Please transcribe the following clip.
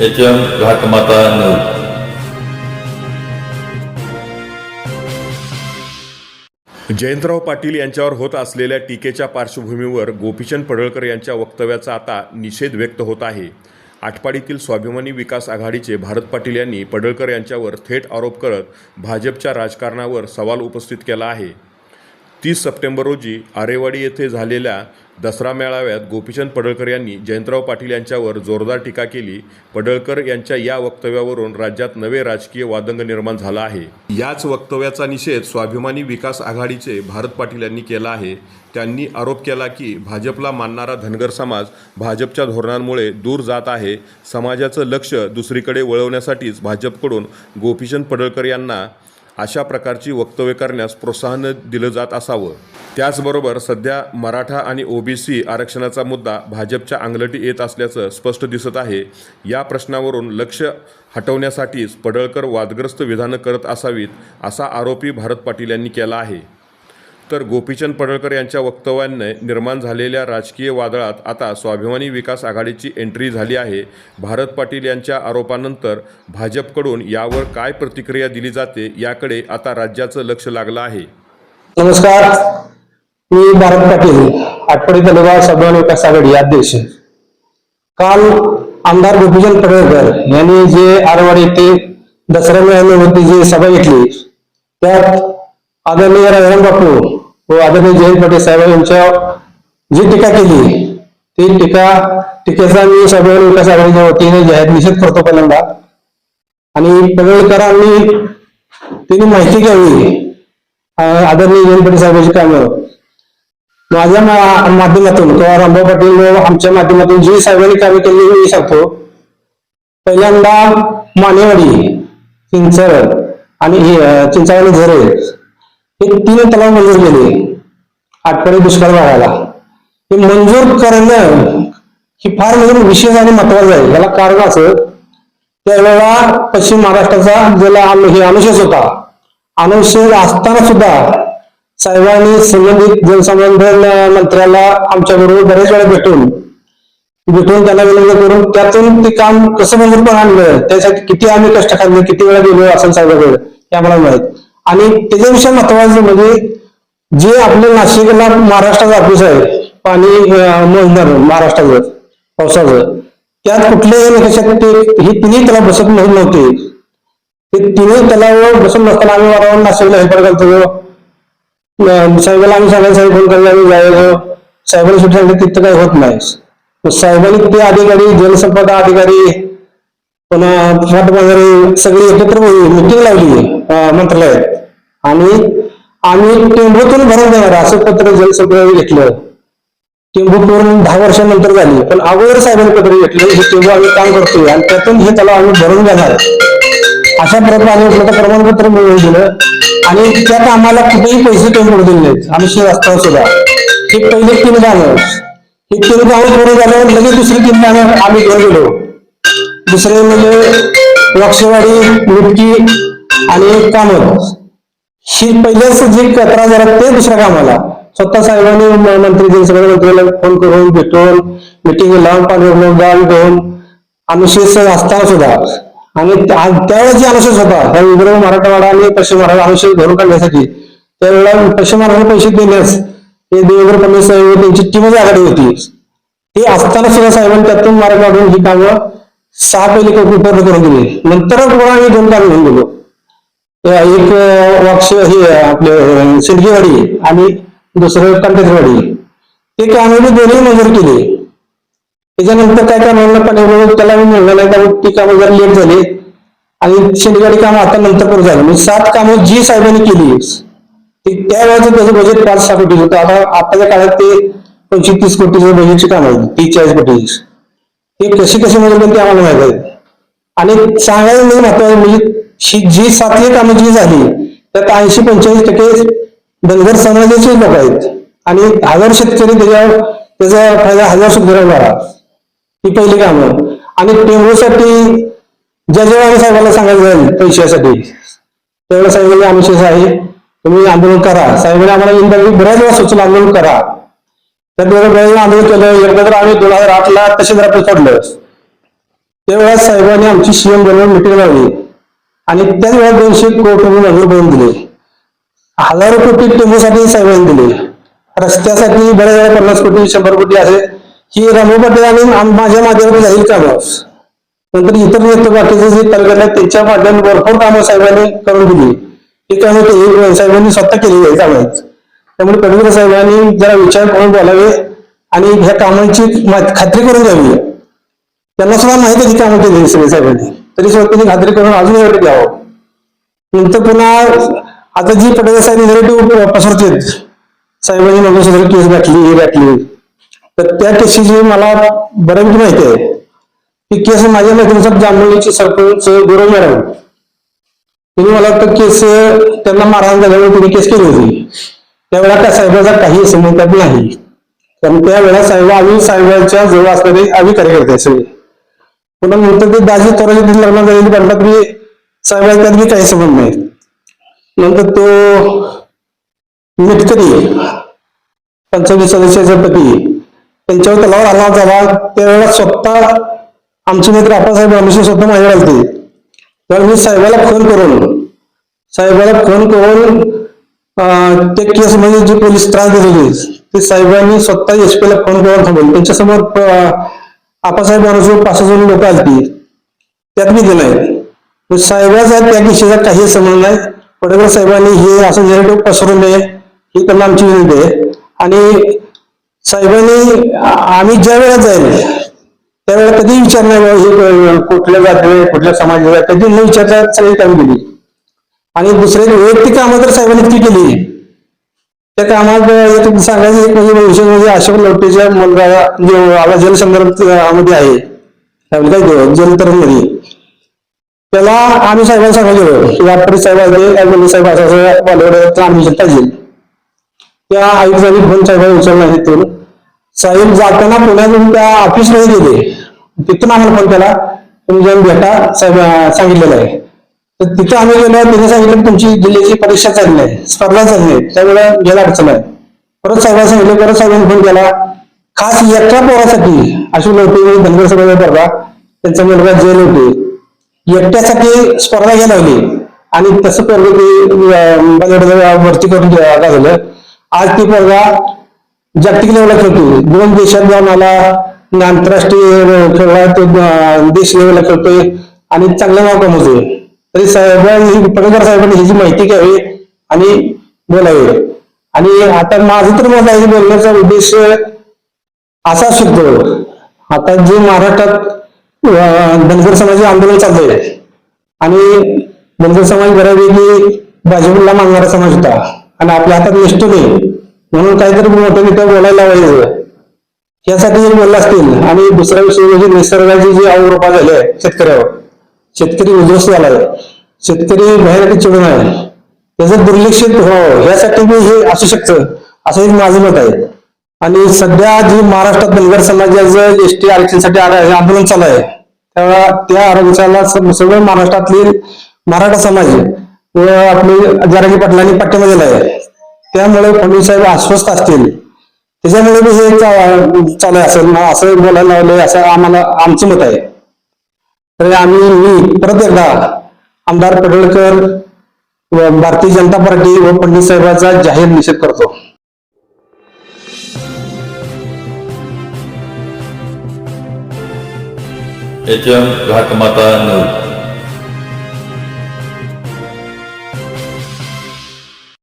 H M Ghatmata news Jayantrao Patil यांच्यावर होत असलेल्या टीकेच्या पार्श्वभूमीवर गोपीचंद पडळकर यांच्या वक्तव्याचा आता निषेध व्यक्त होत आहे. आटपाडीतील स्वाभिमानी विकास आघाडीचे भारत पाटील यांनी पडळकर यांच्यावर थेट आरोप करत भाजपच्या राजकारणावर सवाल उपस्थित केला आहे. तीस सप्टेंबर रोजी आरेवाडी येथे झालेल्या दसरा मेळाव्यात गोपीचंद पडळकर यांनी जयंतराव पाटील यांच्यावर जोरदार टीका केली. पडळकर यांच्या या वक्तव्यावरून राज्यात नवे राजकीय वादंग निर्माण झाला आहे. याच वक्तव्याचा निषेध स्वाभिमानी विकास आघाडीचे भारत पाटील यांनी केला आहे. त्यांनी आरोप केला की भाजपला मानणारा धनगर समाज भाजपच्या धोरणांमुळे दूर जात आहे. समाजाचं लक्ष दुसरीकडे वळवण्यासाठीच भाजपकडून गोपीचंद पडळकर यांना अशा प्रकारची वक्तव्य करण्यास प्रोत्साहन दिलं जात असावं. त्याचबरोबर सध्या मराठा आणि ओबीसी आरक्षणाचा मुद्दा भाजपच्या अंगलटी येत असल्याचं स्पष्ट दिसत आहे. या प्रश्नावरून लक्ष हटवण्यासाठीच पडळकर वादग्रस्त विधानं करत असावीत असा आरोपी भारत पाटील यांनी केला आहे. तर गोपीचंद पडळकर यांच्या वक्तव्याने निर्माण झालेल्या राजकीय वादळात आता स्वाभिमानी विकास आघाडीची एंट्री झाली आहे. भारत पाटील यांच्या आरोपानंतर भाजपकडून यावर काय प्रतिक्रिया दिली जाते याकडे आता राज्याचं लक्ष लागलं आहे. नमस्कार. मी भारत पाटील आठवडी तलुगा सभा विकास आघाडी अध्यक्ष काल आमदार गोपीचंद पडळकर यांनी जे आरवाडी येथे दसरा मेळाव्यावरती जी सभा घेतली त्यात आदरणीय राजाराम बापू व आदरणीय जयंत पाटील साहेब यांच्या जी टीका केली ती टीका टीकेचा मी सभा विकास आघाडीच्या वतीने जाहीर निषेध करतो पहिल्यांदा. आणि पडळकरांनी त्यांनी माहिती घ्यावी आदरणीय जयंत पाटील साहेबांची कामं. माझ्या माध्यमातून किंवा रामभाऊ पाटील आमच्या माध्यमातून जी साहेबांनी कामे केली मी सांगतो. पहिल्यांदा मानेवाडी चिंचवड आणि हे, अं, चिंचावणी झरे हे तीन तलाव मंजूर केले. आठवडे दुष्काळ भागाला हे मंजूर करणं ही फार म्हणजे विशेष आणि महत्वाचं आहे. याला कारण असं त्यावेळेला पश्चिम महाराष्ट्राचा ज्याला हे अनुशेष होता. अनुशेष असताना सुद्धा साहेबांनी संबंधित जलसंवर्धन मंत्र्याला आमच्या बरोबर बरेच वेळा भेटून भेटून त्यांना विनंती करून त्यातून ते काम कसं मंजूर पण आणलं त्यासाठी किती आम्ही कष्ट खाल्ले किती वेळा गेलो असं साहेबाकडे हे आम्हाला माहीत. आणि त्याच्याविषयी महत्वाचं म्हणजे जे आपले नाशिकला महाराष्ट्राचं ऑफिस आहे पाणी मोजणार महाराष्ट्राचं पावसाचं त्यात कुठल्याही निकषात ते ही तिन्ही त्याला बसत नव्हते. ते तिन्ही तलाव बसून नसताना आम्ही वारंवार नाशिकला हेल्पर घालतो साहेबाला आम्ही सांगायला साहेब फोन करायला आम्ही जायचो साहेबांनी सुद्धा सांगितलं तिथं काही होत नाही. साहेबांनी ते अधिकारी जलसंपदा अधिकारी पुन्हा फट वगैरे सगळी एकत्र मिटिंग लावली अं, मंत्रालयात. आणि आम्ही टेंबूतून भरून देणार असं पत्र जलसंपदा घेतलं. टेंबू करून दहा वर्षानंतर झाली पण अगोदर साहेबांनी पत्र घेतलं हे टेंबू आम्ही काम करतोय आणि त्यातून हे तलाव आम्ही भरून देणार अशा प्रकारे आम्ही प्रमाणपत्र मिळवून दिलं. आणि त्यात आम्हाला कुठेही पैसे टेंबू दिले नाहीत आम्ही शिव सुद्धा हे पहिले तीन गाणं हे तीन गाणं पूर्ण झाल्यावर लगेच दुसरी तीन गाणं आम्ही घेऊन गेलो. दुसरे म्हणजे लक्षवाडी मुटकी आणि कामत. ही पहिल्याच जी कचरा झाला ते दुसऱ्या कामाला. स्वतः साहेबांनी मंत्री सगळ्या मंत्र्याला फोन करून भेटून मिटिंग लावून पाणी गाव घेऊन शेत असताना सुद्धा आणि त्या- त्यावेळेस जे अनुशेष होता त्या विदर्भ मराठवाडा आणि पश्चिम मराठा अनुशेष भरून काढण्यासाठी त्यावेळेला पश्चिम महाराष्ट्र पैसे देण्यास ते देवेंद्र फडणवीस साहेब त्यांची टीमच आघाडी होती ते असताना सुद्धा साहेबांनी त्यातून मार्ग काढून ही कामं सहा पहिले उपलब्ध करून दिली. नंतरच पुन्हा आम्ही दोन कामं घेऊन गेलो. एक वाक्ष हे आपले सिडगेवाडी आणि दुसरं कंटेसवाडी ते काम मी दोन्ही मंजूर केली. त्याच्यानंतर काय काय म्हणलं पाणी त्याला मी म्हणलं नाही त्यामुळे ती कामं जरा लेट झाली आणि शनिवारी कामं आता नंतर करू झालं. म्हणजे सात कामं जी साहेबांनी केली. त्यावेळेचं त्याचं बजेट पाच सहा कोटी होतं. आता आताच्या काळात ते पंचवीस तीस कोटीचं बजेटची काम आहे तीस चाळीस कोटी ते कशी कशी मदत पण ते आम्हाला माहीत आहे. आणि सांगायला नाही महत्वाचं म्हणजे जी सातवी कामं जी झाली त्यात ऐंशी पंचेचाळीस टक्के धनगर समाजाचे लोक आहेत. आणि हजार शेतकरी त्याच्यावर त्याचा फायदा हजार शेतकऱ्यांना ही पहिली कामं आणि टेंबूसाठी ज्या जेव्हा साहेबांना सांगायचं जाईल पैशासाठी. तेवढं साहेबांनी अनुशेष आहे तुम्ही आंदोलन करा. साहेबांनी आम्हाला इंटरव्ह्यू बऱ्याच वेळा सुचलं आंदोलन करा. त्याद्वारे बऱ्याच वेळा आंदोलन केलं. एकदा तर आम्ही दोन हजार आठला तहसीलदार आपलं सोडलं. त्यावेळेस साहेबांनी आमची सीएम बनवून मिटिंग लावली. आणि त्याच वेळेस दोनशे कोटी रुपये मंजूर बनवून दिले. हजारो कोटी टेंबूसाठी साहेबांनी दिले. रस्त्यासाठी बऱ्याच वेळा पन्नास कोटी शंभर कोटी असे ही रमू पाटील आणि माझ्या माध्यमातून जाईल कामं नंतर इतर नेते बाकीचे जे तालुक्यात आहेत, त्यांच्या माध्यमात भरपूर कामं साहेबांनी करून दिली. ही कामं ते साहेबांनी स्वतः केलेली आहे कामं त्यामुळे पडवकर साहेबांनी जरा विचार करून बोलावे आणि ह्या कामांची मा- खात्री करून द्यावी त्यांना सुद्धा माहिती आहे की कामं केली सगळे साहेबांनी. तरी सुद्धा त्यांनी खात्री करून अजून एवढं द्यावं नंतर पुन्हा आता जी पटोले साहेब निगेटिव्ह पसरते साहेबांनी मंगळसूत्र केस गाठली हे गाठली. तर त्या केसेसची मला बऱ्यापैकी माहिती आहे. ती केस माझ्या मैत्रिणीसाठी जांभळीचे सरपंच गुरु मॅडम. तुम्ही मला वाटतं केस त्यांना मारहाण झाल्यामुळे तिने केस केली होती. त्यावेळेला त्या साहेबाचा काही संबंध नाही. कारण त्यावेळेला साहेब आम्ही साहेबांच्या जवळ असणारे आम्ही कार्यकर्ते सगळे. पुन्हा नंतर ते दाजी तोराची लग्न झालेली म्हणतात मी साहेबांच्या त्यात काही संबंध नाही. नंतर तो मिटकरी पंचवीस सदस्याचा पती. त्यांच्यावर तलावर आला झाला त्यावेळेला स्वतः आमचे मित्र आप्पासाहेब रामेश्वर स्वतः माझ्या आलते तर मी साहेबाला फोन करून साहेबाला फोन करून ते केस म्हणजे जे पोलीस त्रास देत होते ते साहेबांनी स्वतः एस ला फोन करून थांबवले. त्यांच्यासमोर आप्पासाहेब रामेश्वर पाच जण लोक आलती. त्यात मी दिलाय साहेबाचा त्या केशीचा काही संबंध नाही. पडकर साहेबांनी हे असं नेरेटिव्ह पसरून नये ही त्यांना आमची विनंती आहे. आणि साहेबांनी आम्ही ज्या वेळेला जाईल त्यावेळेला कधी विचार नाही कुठल्या जाती कुठल्या समाजाला कधी न विचारता सगळी कामं केली. आणि दुसरे वैयक्तिक कामं तर साहेबांनी इतकी केली. त्या कामात एक सांगायचं एक म्हणजे विशेष म्हणजे अशोक लवटेच्या मुलगा जो आपला जलसंदर्भामध्ये आहे. काय ते जलतरणमध्ये. त्याला आम्ही साहेबांना सांगायचो यापुढे साहेब आहे काय बोलले साहेब? असं असं पाहिजे. त्या आयुक्तांनी फोन साहेबांना उचलला नाही साहेब जाताना पुण्यातून त्या ऑफिसमध्ये गेले. तिथून आम्हाला फोन केला. तुम्ही जाऊन भेटा साहेब सांगितलेलं आहे. तर तिथं आम्ही गेलो तिथे सांगितलं तुमची जिल्ह्याची परीक्षा चालली आहे. स्पर्धा चालली आहे. त्यामुळे गेला अडचण आहे. परत साहेबांना सांगितलं परत साहेबांनी फोन केला. खास एका पोरासाठी अशोक लोटे धनगर समाजाचा पोरगा त्यांचा मुलगा जैन होते एकट्यासाठी स्पर्धा घ्यायला लावली आणि तसं पोरग ते अं, भरती करून द्या- झालं आज ती पोरगा जागतिक लेवलला खेळतोय दोन देशात जाऊन आला आंतरराष्ट्रीय खेळला तो देश लेवलला खेळतोय आणि चांगलं नाव कमवतोय. तरी साहेबांनी पडकर साहेबांनी ह्याची माहिती घ्यावी आणि बोलावे. आणि आता माझं तर मला हे बोलण्याचा उद्देश असा शिकतो आता जे महाराष्ट्रात धनगर समाज आंदोलन चाललंय आणि धनगर समाज बऱ्यापैकी भाजपला मानणारा समाज होता आणि आपल्या हातात निष्ठ नाही. म्हणून काहीतरी मोठं नेतं बोलायला पाहिजे यासाठी जर बोलला असतील आणि दुसरा विषय म्हणजे निसर्गाची जी अवरोपा झाली आहे शेतकऱ्यावर शेतकरी उद्ध्वस्त झालाय शेतकरी बाहेर चिडून आहे त्याचं दुर्लक्षित व्हावं यासाठी मी हे असू शकतं असं एक माझं मत आहे. आणि सध्या जी महाराष्ट्रात धनगर समाजाचं एस टी आरक्षणसाठी आंदोलन चालू आहे तेव्हा त्या आरक्षणाला सगळं महाराष्ट्रातली मराठा समाज व आपले जरांगी पाटलांनी पाठिंबा दिला आहे त्यामुळे फडणवीस साहेब अस्वस्थ असतील. त्याच्यामुळे मी हे चालू आहे असेल ना असं बोलायला लावले असं आम्हाला आमचं मत आहे. तर आम्ही मी परत एकदा आमदार पडळकर व भारतीय जनता पार्टी व पंडित साहेबांचा जाहीर निषेध करतो. H M Ghatmata news.